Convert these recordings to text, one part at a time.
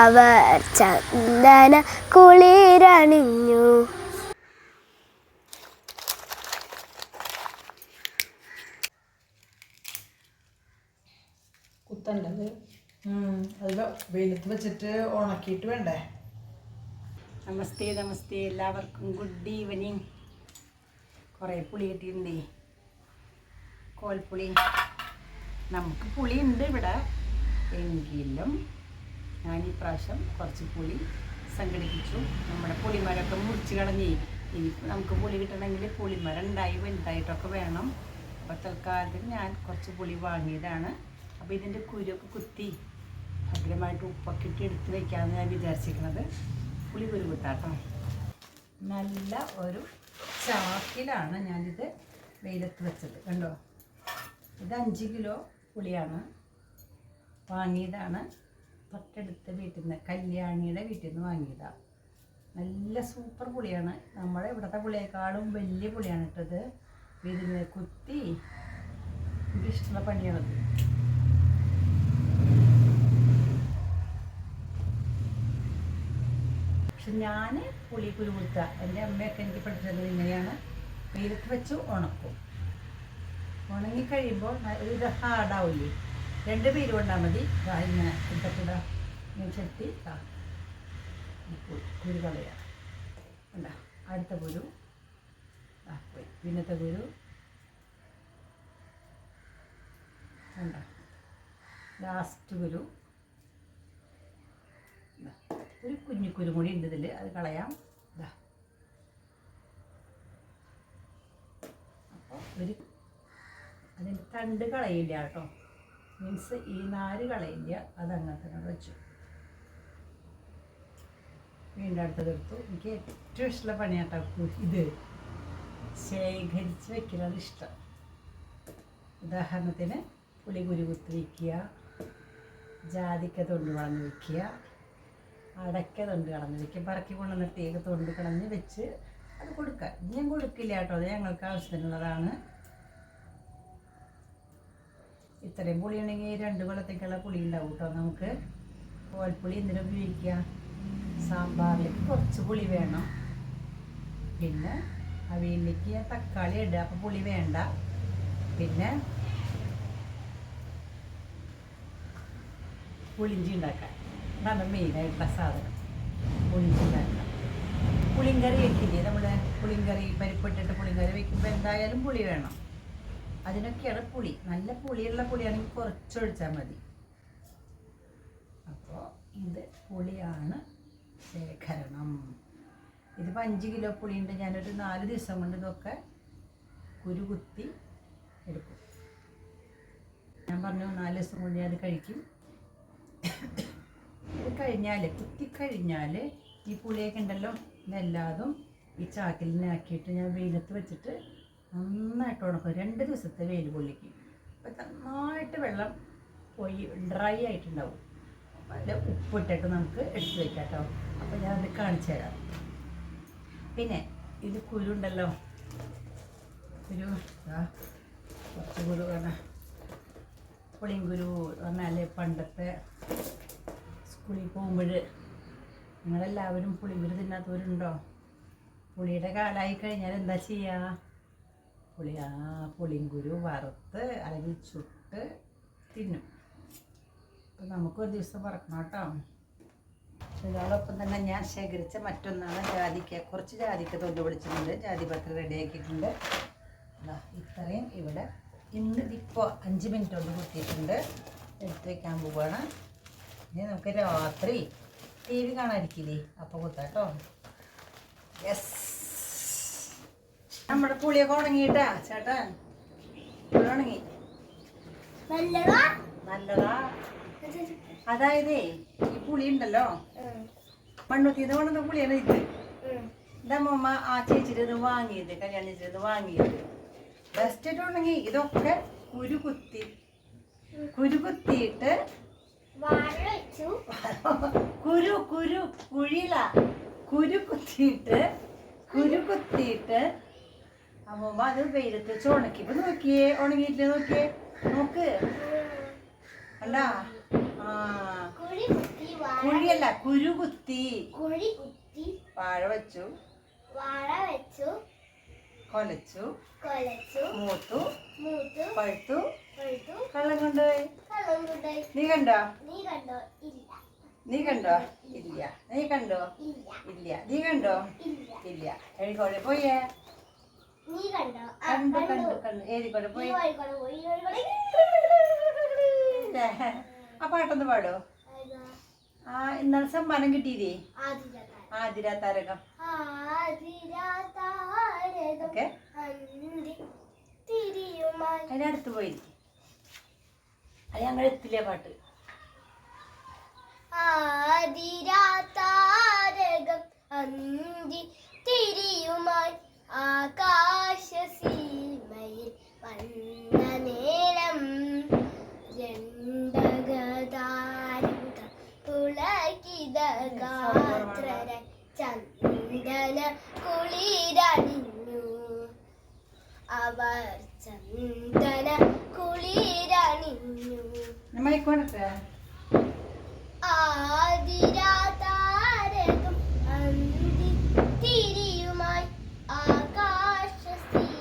അവർ ചന്ദന കുളിരണിഞ്ഞു. കുത്തണ്ടത്? അതിൽ വെയിലത്ത് വെച്ചിട്ട് ഉണക്കിയിട്ട് വേണ്ടേ? നമസ്തേ നമസ്തേ. എല്ലാവർക്കും ഗുഡ് ഈവനിങ് കുറേ പുളി കിട്ടിയിട്ടുണ്ടേ? കോൽപ്പുളി. നമുക്ക് പുളി ഉണ്ട് ഇവിടെ. എങ്കിലും ഞാൻ ഈ പ്രാവശ്യം കുറച്ച് പുളി സംഘടിപ്പിച്ചു. നമ്മുടെ പുളിമരമൊക്കെ മുറിച്ച് കളഞ്ഞി. ഇനി നമുക്ക് പുളി കിട്ടണമെങ്കിൽ പുളിമരം ഉണ്ടായി വലുതായിട്ടൊക്കെ വേണം. അപ്പോൾ തൽക്കാലത്തിന് ഞാൻ കുറച്ച് പുളി വാങ്ങിയതാണ്. അപ്പോൾ ഇതിന്റെ കുരുവൊക്കെ കുത്തി ഭദ്രമായിട്ട് ഉപ്പൊക്കെ ഇട്ട് എടുത്ത് വയ്ക്കാമെന്ന് ഞാൻ വിചാരിച്ചിരിക്കുന്നത് പുളി കുരു നല്ല ഒരു ചാക്കിലാണ് ഞാനിത് വെയിലത്ത് വെച്ചത്. കണ്ടോ? ഇത് അഞ്ച് കിലോ പുളിയാണ്. വാങ്ങിയതാണ്. തൊട്ടടുത്ത വീട്ടിൽ നിന്ന് കല്യാണിയുടെ വീട്ടിൽ നിന്ന് വാങ്ങിയതാണ് നല്ല സൂപ്പർ പുളിയാണ്. നമ്മുടെ ഇവിടുത്തെ പുളിയേക്കാളും വലിയ പുളിയാണ് ഇട്ടത് വീടിന് കുത്തി എനിക്ക് ഇഷ്ടമുള്ള പണിയാണത് പക്ഷെ ഞാൻ പുളി കുരുമുത്ത എന്റെ അമ്മയൊക്കെ എനിക്ക് പഠിച്ചത് ഇങ്ങനെയാണ്. വെയിലത്ത് വെച്ച് ഉണക്കും. ഉണങ്ങി കഴിയുമ്പോൾ ഒരു ഹാർഡാവില്ലേ രണ്ട് പേര് കൊണ്ടാൽ മതി. ഇങ്ങനെ ഇങ്ങനെ ചെത്തി കുരു കളയുക അല്ല അടുത്ത കുരു. പിന്നത്തെ കുരു. അല്ല ലാസ്റ്റ് കുരു. ഒരു കുഞ്ഞു കുരു കൂടി ഉണ്ട് ഇതിൽ അത് കളയാം. ഇതാ അപ്പോൾ ഒരു അതിന്റെ തണ്ട് കളയില്ല കേട്ടോ. മീൻസ് ഈ നാര് കളയില്ല അതങ്ങനെ തന്നെ വെച്ചു. വീണ്ടും അടുത്തത് എടുത്തു. എനിക്ക് ഏറ്റവും ഇഷ്ടമുള്ള പണിയാട്ടോ ഇത്. ശേഖരിച്ച് വെക്കുന്നത് ഇഷ്ടം. ഉദാഹരണത്തിന് പുളി കുരു കുത്തി വയ്ക്കുക ജാതിക്ക തൊണ്ട് കളഞ്ഞ് വയ്ക്കുക അടയ്ക്ക തൊണ്ട് കളഞ്ഞ് വയ്ക്കുക പറക്കി കൊണ്ടുവന്നിട്ടേക്ക് തൊണ്ട് കളഞ്ഞ് വെച്ച് അത് കൊടുക്കുക. ഞാൻ കൊടുക്കില്ല കേട്ടോ അത് ഞങ്ങൾക്ക് ആവശ്യത്തിനുള്ളതാണ്. ഇത്രയും പുളി ഉണ്ടെങ്കിൽ രണ്ട് കൊല്ലത്തേക്കുള്ള പുളി ഉണ്ടാവും കേട്ടോ നമുക്ക് കോൽപ്പുളി എന്തിനും ഉപയോഗിക്കുക സാമ്പാറിലേക്ക് കുറച്ച് പുളി വേണം. പിന്നെ അവിയലിലേക്ക് തക്കാളി ഇടുക. അപ്പോൾ പുളി വേണ്ട. പിന്നെ പുളിഞ്ചി ഉണ്ടാക്കാൻ അതാണ് മെയിനായിട്ടുള്ള സാധനം. പുളിഞ്ചി ഉണ്ടാക്കാൻ പുളിങ്കറി വെക്കില്ലേ? നമ്മൾ പുളിങ്കറി പരിപ്പിട്ടിട്ട് പുളിങ്കറി വെക്കുമ്പോൾ എന്തായാലും പുളി വേണം. അതിനൊക്കെയാണ് പുളി. നല്ല പുളിയുള്ള പുളിയാണെങ്കിൽ കുറച്ചൊഴിച്ചാൽ മതി. അപ്പോൾ ഇത് പുളിയാണ് ശേഖരണം. ഇതിപ്പോൾ അഞ്ച് കിലോ പുളിയുണ്ട്. ഞാനൊരു നാല് ദിവസം കൊണ്ട് ഇതൊക്കെ കുരുകുത്തി എടുക്കും. ഞാൻ പറഞ്ഞു നാല് ദിവസം കൊണ്ട് ഞാൻ കഴിക്കും. ഇത് കഴിഞ്ഞാൽ കുത്തി കഴിഞ്ഞാൽ ഈ പുളിയൊക്കെ ഉണ്ടല്ലോ ഇതെല്ലാതും ഈ ചാക്കിൽ നിന്നാക്കിയിട്ട് ഞാൻ വെയിലത്ത് വെച്ചിട്ട് നന്നായിട്ട് ഉണക്കും രണ്ട് ദിവസത്തെ വെയിൽ പൊള്ളിക്കും അപ്പം നന്നായിട്ട് വെള്ളം പോയി ഡ്രൈ ആയിട്ടുണ്ടാവും. അപ്പം അതിൽ ഉപ്പിട്ടിട്ട് നമുക്ക് എടുത്ത് വെക്കാം കേട്ടോ ഞാൻ ഞാനത് കാണിച്ചു തരാം. പിന്നെ ഇത് കുരു ഉണ്ടല്ലോ. കുരു കുറച്ച് കുരു പറഞ്ഞാൽ പുളിങ്കുരു പറഞ്ഞാൽ പണ്ടത്തെ സ്കൂളിൽ പോകുമ്പോൾ നിങ്ങളെല്ലാവരും പുളിങ്കുരു തിന്നാത്തവരുണ്ടോ? പുളിയുടെ കാലായി കഴിഞ്ഞാൽ എന്താ ചെയ്യുക പുളി ആ പുളിങ്കുരു വറുത്ത് അല്ലെങ്കിൽ ചുട്ട് തിന്നും. അപ്പം നമുക്കൊരു ദിവസം പറക്കണം കേട്ടോ. ഇതോടൊപ്പം തന്നെ ഞാൻ ശേഖരിച്ച മറ്റൊന്നാണ് ജാതിക്ക. കുറച്ച് ജാതിക്ക തൊണ്ട് പിടിച്ചിട്ടുണ്ട് ജാതി പത്രം റെഡിയാക്കിയിട്ടുണ്ട് ഇത്രയും ഇവിടെ. ഇന്ന് ഇപ്പോൾ അഞ്ച് മിനിറ്റ് കൊണ്ട് കുത്തിയിട്ടുണ്ട്. എടുത്ത് വയ്ക്കാൻ പോവുകയാണ് ഇനി നമുക്ക് രാത്രി ടി വി കാണാതിരിക്കില്ലേ? അപ്പോൾ കുത്താട്ടോ യെസ് നമ്മുടെ പുളിയൊക്കെ ഉണങ്ങിയിട്ടാ ചേട്ടൻ പുളി ഉണങ്ങി. നല്ലതാ? അതായതേ ഈ പുളി ഉണ്ടല്ലോ. മണ്ണുത്തിന്ന് കൊണ്ടുവന്ന പുളിയാണ് ഇത്? എന്റെ അമ്മമ്മ ആ ചേച്ചിയുടെ ഇത് വാങ്ങിയത് കല്യാണ ചേച്ചി വാങ്ങിയത്. ബെസ്റ്റ് ആയിട്ട് ഉണ്ടെങ്കിൽ ഇതൊക്കെ കുരുകുത്തി കുത്തി കുരു കുത്തിയിട്ട് കുരു കുരു കുഴില കുരു കുത്തിയിട്ട് കുരു കുത്തിയിട്ട് അമ്മമ്മ അത് വെയിലത്ത് വെച്ച് ഉണക്കി ഇപ്പൊ നോക്കിയേ ഉണങ്ങിയിട്ടില്ല നോക്കിയേ? നോക്ക്. അല്ല കുഴിയല്ല കുരു കുത്തി വാഴ വെച്ചു. വാഴ വെച്ചു. കൊലച്ചു. കൊലച്ചു. മൂത്തു. മൂത്തു. പഴുത്തു. പഴുത്തു. കള്ളം കൊണ്ടുപോയി കള്ളം കൊണ്ടുപോയി നീ കണ്ടോ? നീ കണ്ടോ? ഇല്ല. നീ കണ്ടോ? ഇല്ല. നീ കണ്ടോ? ഇല്ല. നീ കണ്ടോ? ഇല്ല. എഴുതിക്കോടെ പോയേ. നീ കണ്ടോ? ആ, കണ്ടു കണ്ടു. കണ്ടു കണ്ടു. പോയി? വഴിക്കൂടെ പോയി ആ പാട്ടൊന്ന് പാടോ. ആ ഇന്നലെ സമ്മാനം കിട്ടിയില്ലേ. ആതിര താരകം ഓക്കെ. അതിനടുത്ത് പോയി. അത് ഞങ്ങൾ എത്തില്ല പാട്ട്. ആതിരാ താരകം അന്തി തിരിയുമായി. ആകാശസീമയിൽ വന്ന നേരം രണ്ടകതാരുക തുളകിത ഗാത്രര ചന്ദന കുളിരണിഞ്ഞു. അവർ ചന്ദന കുളിരണിഞ്ഞു മൈക്കോണത്തെ ആതിരാതാരകം അന്തി തിരിയുമായി ആകാശസീമയിൽ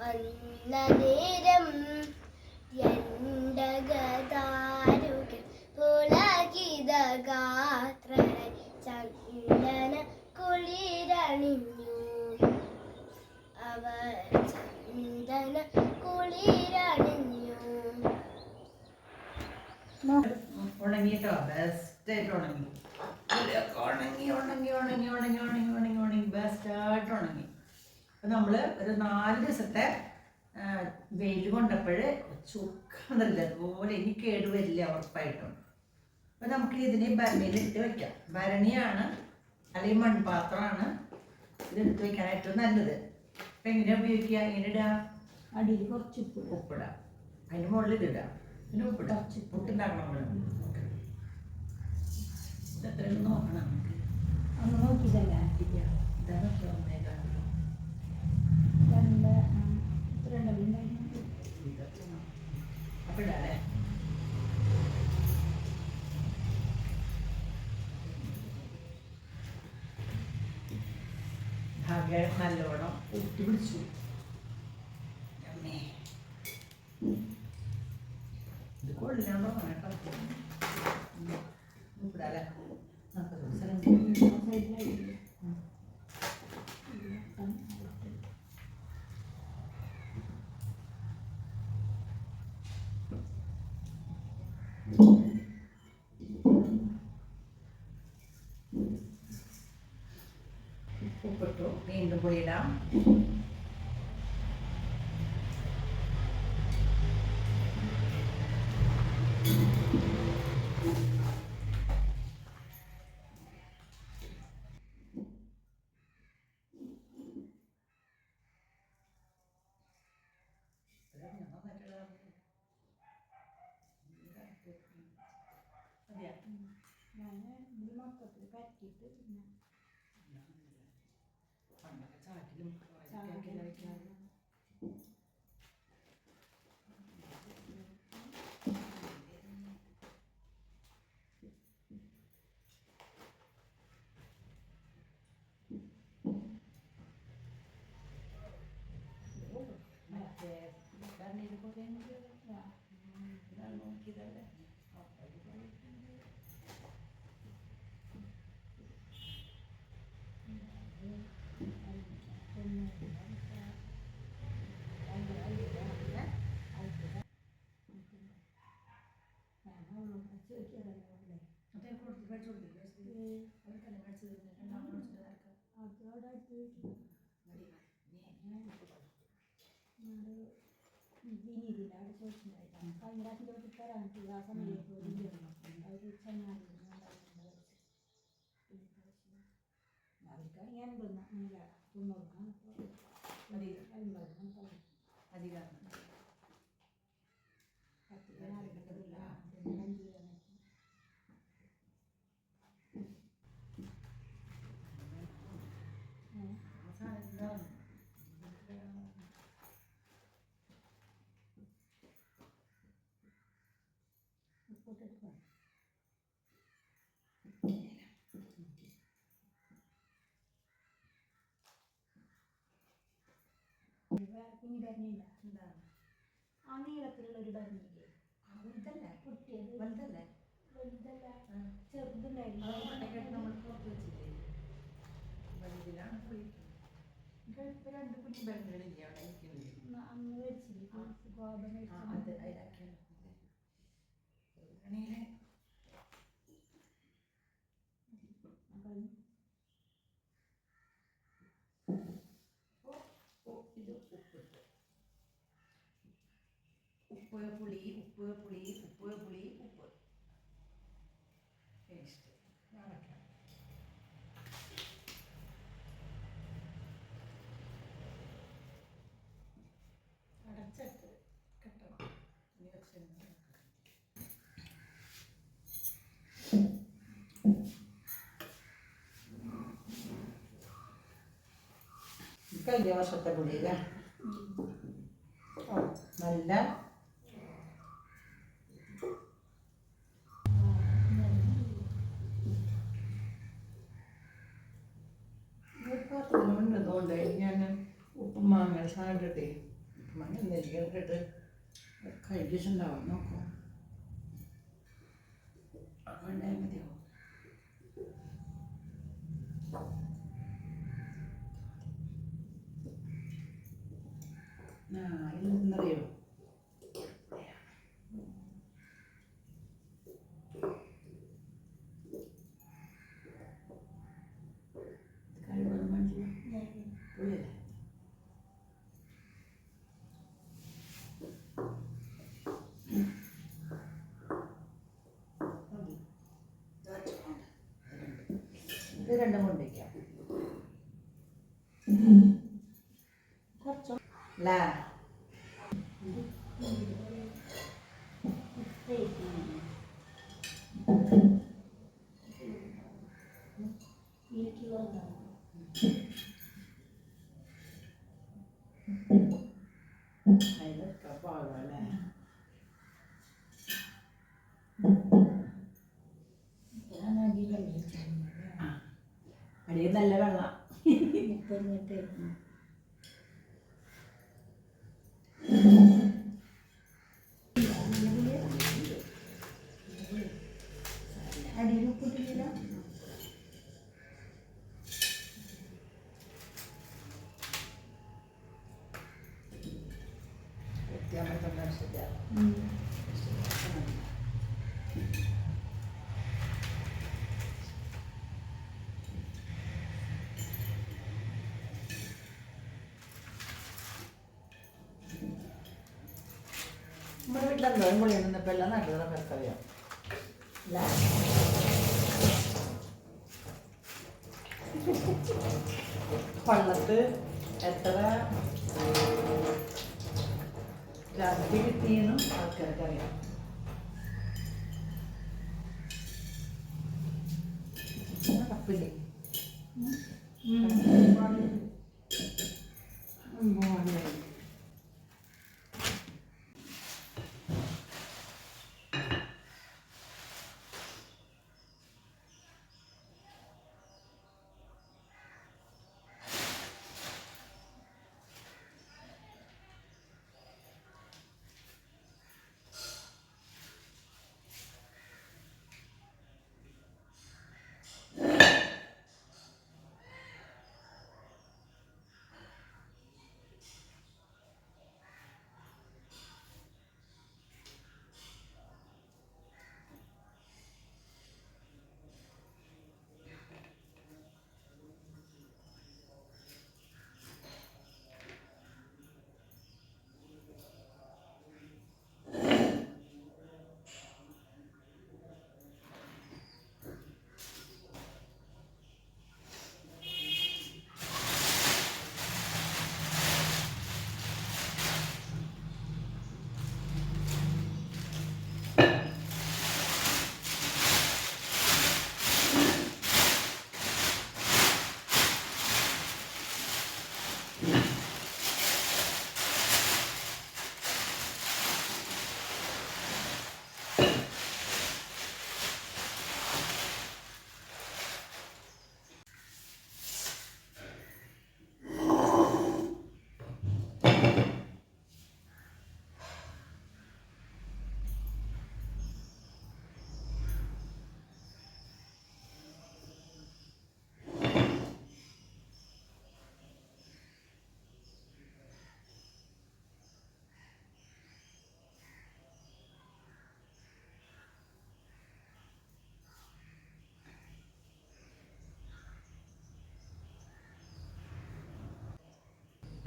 വന്ന നേരം എണ്ടകതാരുകൾ പുളകിത ഗാത്ര ചന്ദന കുളിരണിഞ്ഞു അവർ ചന്ദന കുളിരണിഞ്ഞു ഉണങ്ങിട്ടോ ബെസ്റ്റ് ആയിട്ട് ഉണങ്ങി ഉണങ്ങി ഉണങ്ങി ഉണങ്ങി ഉണങ്ങി ഉണങ്ങി ഉണങ്ങി ഉണങ്ങി ബെസ്റ്റായിട്ട് ഉണങ്ങി അപ്പം നമ്മൾ ഒരു നാല് ദിവസത്തെ വെയിൽ കൊണ്ടപ്പോൾ ചുക്കം നല്ലതുപോലെ ഇനി കേട് വരില്ല ഉറപ്പായിട്ടും. അപ്പൊ നമുക്ക് ഇതിനെ ഭരണിയിൽ ഇട്ട് വെക്കാം. ഭരണിയാണ് അല്ലെങ്കിൽ മൺപാത്രമാണ് ഇത് എടുത്ത് വെക്കാൻ ഏറ്റവും നല്ലത്. അപ്പൊ എങ്ങനെ ഉപയോഗിക്കുക? എങ്ങനെ ഇടുക അടിയിൽ കുറച്ച് ഉപ്പ് ഉപ്പിടാം. അതിന് മുകളിൽ ഇതിടാം. പിന്നെ ഉപ്പിടാം. ഉപ്പിട്ടുണ്ടാക്കണം നമ്മൾ എത്രയും നോക്കണം. നമുക്ക് ഒന്ന് നോക്കിയതല്ലേ ഇല്ല ഇതാണ് ഒന്നേകാണ് രണ്ട് ആ, ഇത്ര ഉണ്ടല്ലോ ഉണ്ടായിരുന്നു. അപ്പൊ ഇടാല്ലേ? ഭാഗ്യം നല്ലോണം ഒട്ടി പിടിച്ചു. made late. Yani limonatla belki de Anne, sakinim. Sakinim. Gel, gel, gel. Gracias. ಏನಿದಿಲ್ಲ ಅದು ಯೋಚನೆ ಆಯ್ತಾ ಕಾಯಿ ರಾತ್ರಿ ಹೋಗಿರ್ತಾರೆ ಅಂತೀವಿ ಆ ಸಮಯ ಅದು ಚೆನ್ನಾಗಿ ಅದಕ್ಕೆ ಏನು ಬಂದ ತುಂಬ ಬಂದ ಅದಿಗ കുഞ്ഞു ഭരണിയില്ല ആ നീളത്തിലുള്ള ഒരു ഭരണിയില്ലേ വലുതല്ലേ? പൊട്ടിയത് വലുതല്ലേ? വലുതല്ല. ചെറുതുണ്ടായിരുന്നു. വെച്ചില്ലേ? ഇപ്പൊ രണ്ട് കുഞ്ഞു ബലങ്ങളില്ലേ അവിടെ ഇരിക്കുന്നില്ലേ അന്ന് അന്ന് മേടിച്ചില്ലേ ഗോപം ആ അത് അതിലാക്കിയാണ് ആണെങ്കിൽ ഓ ഇത് ഉപ്പിട്ട് ഉപ്പ് പുളി ഉപ്പ് പുളി ഉപ്പ് പുളി ഉപ്പ്. ടേസ്റ്റ് വയ്ക്കാം അടച്ചിട്ട് കെട്ടണം. ഇനി വെച്ചിരുന്ന് കഴിഞ്ഞ വർഷത്തെ പുളിയില്ലേ? നല്ല കഴിച്ചിട്ടുണ്ടാവും നോക്കൂ. അതുകൊണ്ടായാൽ മതിയാവും. ആ ഇത് രണ്ടും കൊണ്ടിരിക്കാം കുറച്ചോ? ലാ. അടിയിൽ നല്ല വെള്ളം. നമ്മുടെ വീട്ടിലെന്തോ പുളി നിന്നപ്പോൾ എല്ലാം നല്ലതാണ് പേർക്കറിയാം അല്ലേ കൊള്ളത്ത് എത്ര രാത്രി കിട്ടിയെന്നും ആൾക്കാർക്ക് അറിയാം. കപ്പില്ലേ?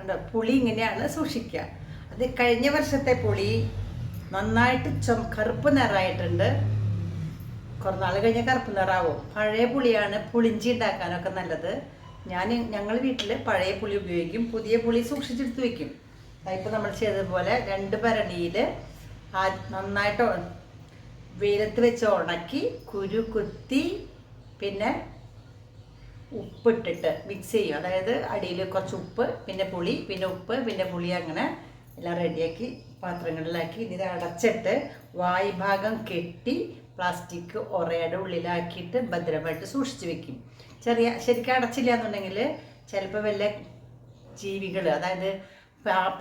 കണ്ടോ പുളി ഇങ്ങനെയാണ് സൂക്ഷിക്കുക. അത് കഴിഞ്ഞ വർഷത്തെ പുളി നന്നായിട്ട് ചും കറുപ്പ് നിറമായിട്ടുണ്ട് കുറേ നാൾ കഴിഞ്ഞ കറുപ്പ് നിറാവും. പഴയ പുളിയാണ് പുളിഞ്ചി ഉണ്ടാക്കാനൊക്കെ നല്ലത്. ഞാൻ ഞങ്ങൾ വീട്ടിൽ പഴയ പുളി ഉപയോഗിക്കും. പുതിയ പുളി സൂക്ഷിച്ചെടുത്ത് വെക്കും. ഇപ്പോൾ നമ്മൾ ചെയ്തതുപോലെ രണ്ട് ഭരണിയിൽ നന്നായിട്ട് വെയിലത്ത് വെച്ച് ഉണക്കി കുരു കുത്തി പിന്നെ ഉപ്പിട്ടിട്ട് മിക്സ് ചെയ്യും. അതായത് അടിയിൽ കുറച്ച് ഉപ്പ് പിന്നെ പുളി പിന്നെ ഉപ്പ് പിന്നെ പുളി അങ്ങനെ എല്ലാം റെഡിയാക്കി പാത്രങ്ങളിലാക്കി. ഇത് അടച്ചിട്ട് വായു ഭാഗം കെട്ടി പ്ലാസ്റ്റിക് ഒറയുടെ ഉള്ളിലാക്കിയിട്ട് ഭദ്രമായിട്ട് സൂക്ഷിച്ച് വെക്കും. ചെറിയ ശരിക്കും അടച്ചില്ല എന്നുണ്ടെങ്കിൽ ചിലപ്പോൾ വല്ല ജീവികൾ അതായത്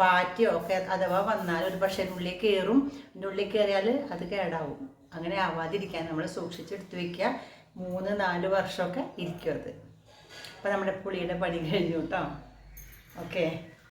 പാറ്റയോ ഒക്കെ അഥവാ വന്നാൽ ഒരു പക്ഷേ ഉള്ളിൽ കയറും. അതിന്റെ ഉള്ളിൽ കയറിയാൽ അത് കേടാവും. അങ്ങനെ ആവാതിരിക്കാൻ നമ്മൾ സൂക്ഷിച്ചെടുത്ത് വയ്ക്കുക മൂന്ന് നാല് വർഷമൊക്കെ ഇരിക്കും അത്. അപ്പോൾ നമ്മുടെ പുളിയുടെ പണി കഴിഞ്ഞു കേട്ടോ ഓക്കെ